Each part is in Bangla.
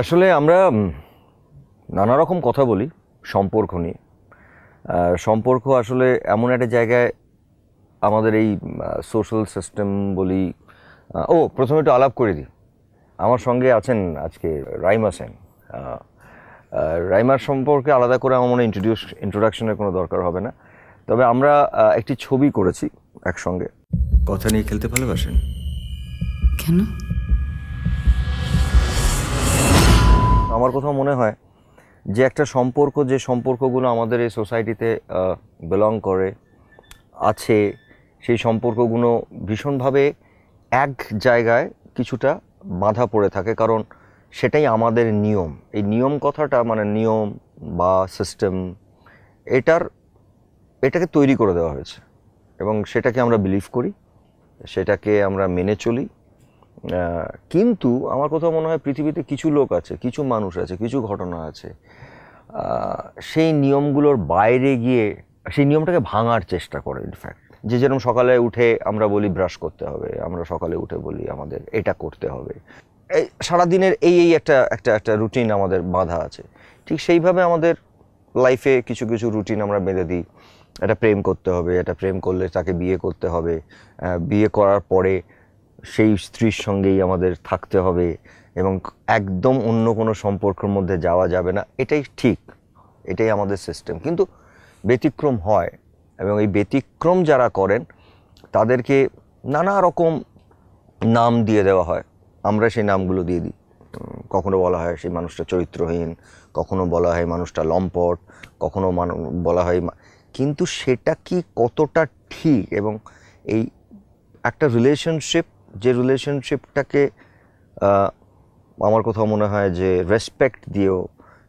আসলে আমরা নানা রকম কথা বলি সম্পর্ক নিয়ে। সম্পর্ক আসলে এমন একটা জায়গায় আমাদের এই সোশ্যাল সিস্টেম বলি ও প্রথমে একটু আলাপ করে দিই। আমার সঙ্গে আছেন আজকে রাইমা সেন। রাইমার সম্পর্কে আলাদা করে আমার মনে ইন্ট্রোডিউস ইন্ট্রোডাকশনের কোনো দরকার হবে না। তবে আমরা একটি ছবি করেছি একসঙ্গে। কথা নিয়ে খেলতে ভালোবাসেন? কেন? আমার কোথাও মনে হয় যে একটা সম্পর্ক, যে সম্পর্কগুলো আমাদের এই সোসাইটিতে বিলং করে, আছে, সেই সম্পর্কগুলো ভীষণভাবে এক জায়গায় কিছুটা বাঁধা পড়ে থাকে। কারণ সেটাই আমাদের নিয়ম। এই নিয়ম কথাটা মানে নিয়ম বা সিস্টেম এটার, এটাকে তৈরি করে দেওয়া হয়েছে। এবং সেটাকে আমরা বিলিভ করি, সেটাকে আমরা মেনে চলি। কিন্তু আমার কোথাও মনে হয় পৃথিবীতে কিছু লোক আছে, কিছু মানুষ আছে, কিছু ঘটনা আছে সেই নিয়মগুলোর বাইরে গিয়ে, সেই নিয়মটাকে ভাঙার চেষ্টা করে ইনফ্যাক্ট যে যেরকম সকালে উঠে আমরা বলি ব্রাশ করতে হবে, আমরা সকালে উঠে বলি আমাদের এটা করতে হবে। এই সারাদিনের এই এই একটা একটা একটা রুটিন আমাদের বাঁধা আছে। ঠিক সেইভাবে আমাদের লাইফে কিছু কিছু রুটিন আমরা বেঁধে দিই। একটা প্রেম করতে হবে, একটা প্রেম করলে তাকে বিয়ে করতে হবে। বিয়ে করার পরে সেই স্ত্রীর সঙ্গেই আমাদের থাকতে হবে এবং একদম অন্য কোনো সম্পর্কের মধ্যে যাওয়া যাবে না। এটাই ঠিক। এটাই আমাদের সিস্টেম কিন্তু ব্যতিক্রম হয় এবং এই ব্যতিক্রম যারা করেন, তাদেরকে নানা রকম নাম দিয়ে দেওয়া হয়। আমরা সেই নামগুলো দিয়ে দিই। কখনো বলা হয় সেই মানুষটা চরিত্রহীন, কখনো বলা হয় মানুষটা লম্পট, কখনো বলা হয় কিন্তু সেটা কি কতটা ঠিক এবং এই একটা রিলেশনশিপ যে রিলেশনশিপটাকে আমার কোথাও মনে হয় যে রেসপেক্ট দিয়েও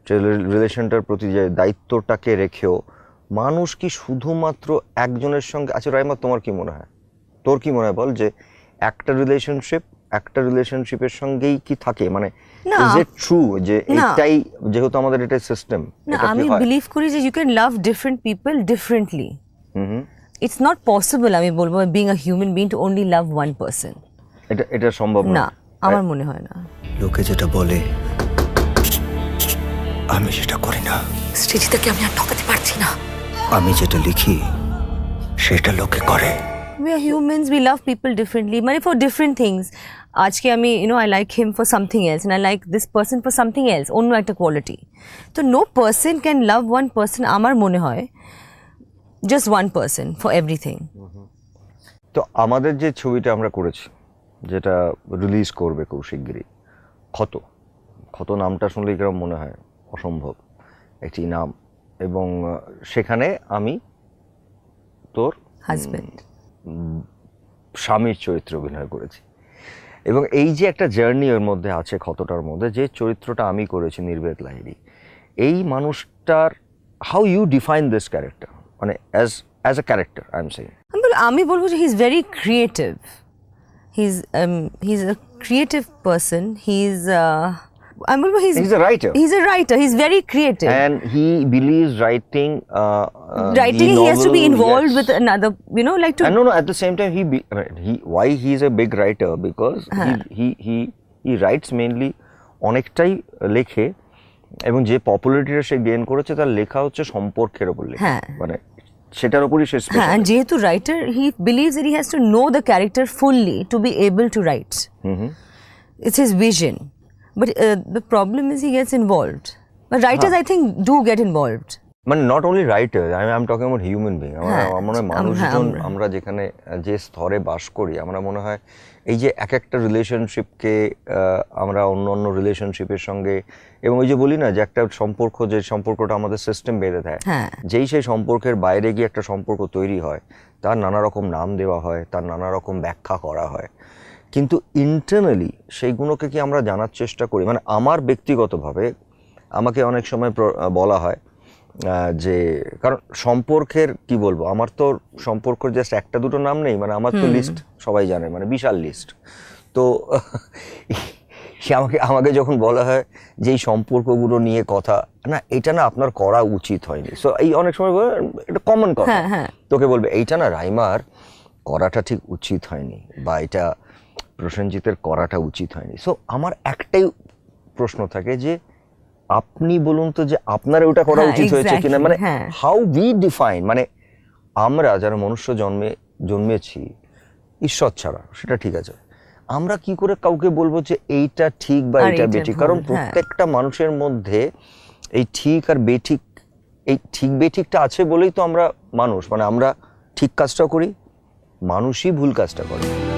যে রিলেশনটার প্রতি যে দায়িত্বটাকে রেখেও মানুষ কি শুধুমাত্র একজনের সঙ্গে আচ্ছা রাইমা তোমার কি মনে হয়? তোর কি মনে হয় বল যে একটা রিলেশনশিপ একটা রিলেশনশিপের সঙ্গেই কি থাকে? মানে। ইজ ইট ট্রু যে। এটাই যেহেতু আমাদের এটাই সিস্টেম না আমি বিলিভ করি যে you can love different people differently hmm it's not possible আমি বলব being a human being to only love one person এটা এটা সম্ভব না। আমার মনে হয় না। লোকে যেটা বলে আমি সেটা করি না। সৃজিতাকে আমি আর ঠকাতে পারছি না। আমি যেটা লিখি সেটা লোকে করে। We are humans we love people differently মানে for different things আজকে আমি you know I like him for something else and I like this person for something else অন্য একটা কোয়ালিটি তো no person can love one person আমার মনে হয় just one person for everything তো আমাদের যে ছবিটা আমরা করেছি যেটা রিলিজ করবে খুব শিগগিরই। ক্ষত। ক্ষত নামটা শুনলে কীরকম মনে হয়? অসম্ভব। একটি নাম। এবং সেখানে আমি তোর হাজব্যান্ড স্বামীর চরিত্র অভিনয় করেছি। এবং এই যে একটা জার্নি ওর মধ্যে আছে ক্ষতটার মধ্যে যে চরিত্রটা আমি করেছি নির্বেদ লাহিড়ি এই মানুষটার how you define this character মানে as as a character I am saying আমি আমি বলব যে he is very creative is he is a creative person he is আমি বলব he He's a writer. A writer he is very creative and he believes writing uh, uh, writing the he has to be involved yes. with another you know like to and no no at the same time he be, he why he is a big writer because huh. he, he he he writes mainly অনেকটাই লেখে এবং যে পপুলারিটিটা সে গেইন করেছে তার লেখা হচ্ছে সম্পর্কের উপর লেখা হ্যাঁ। মানে সেটার উপরই সে হ্যাঁ specialize. and যেহেতু writer he believes that he has to know the character fully to be able to write it's his vision but uh, the problem is he gets involved but writers i think do get involved মানে not only writer I am talking about human being আমার হ্যাঁ, মনে হয় মানুষজন আমরা- আমরা যেখানে যে স্তরে বাস করি আমরা মনে হয় এই যে এক একটা রিলেশনশিপকে আমরা অন্য অন্য রিলেশনশিপের সঙ্গে এবং ওই যে বলি না যে একটা সম্পর্ক যে সম্পর্কটা আমাদের সিস্টেম বেঁধে দেয় হ্যাঁ। যেই সেই সম্পর্কের বাইরে গিয়ে একটা সম্পর্ক তৈরি হয় তার নানা রকম নাম দেওয়া হয় তার নানা রকম ব্যাখ্যা করা হয়। কিন্তু ইন্টারনালি সেইগুলোকে কি আমরা জানার চেষ্টা করি? মানে আমার ব্যক্তিগতভাবে আমাকে অনেক সময় বলা হয় যে কারণ সম্পর্কের কি বলব আমার তো সম্পর্কের জাস্ট একটা দুটো নাম নেই মানে আমার তো লিস্ট সবাই জানে মানে বিশাল লিস্ট তো সে আমাকে আমাকে যখন বলা হয় যে এই সম্পর্কগুলো নিয়ে কথা না এটা না আপনার করা উচিত হয়নি। সো এই অনেক সময় বলে, এটা কমন কথা। হ্যাঁ, হ্যাঁ। তোকে বলবে এইটা না রাইমার করাটা ঠিক উচিত হয়নি বা এটা প্রসেনজিতের করাটা উচিত হয়নি। সো আমার একটাই প্রশ্ন থাকে যে আপনি বলুন তো যে আপনার ওটা করা হ্যাঁ, উচিত হয়েছে কিনা? মানে। হাউ উই ডিফাইন মানে আমরা যারা মনুষ্য জন্মে জন্মেছি ঈশ্বর ছাড়া সেটা ঠিক আছে। আমরা কি করে কাউকে বলব যে এইটা ঠিক বা এইটা বেঠিক? কারণ হ্যাঁ। প্রত্যেকটা মানুষের মধ্যে এই ঠিক আর বেঠিক এই ঠিক বেঠিকটা আছে বলেই তো আমরা মানুষ। মানে আমরা ঠিক কাজটা করি মানুষই ভুল কাজটা করে।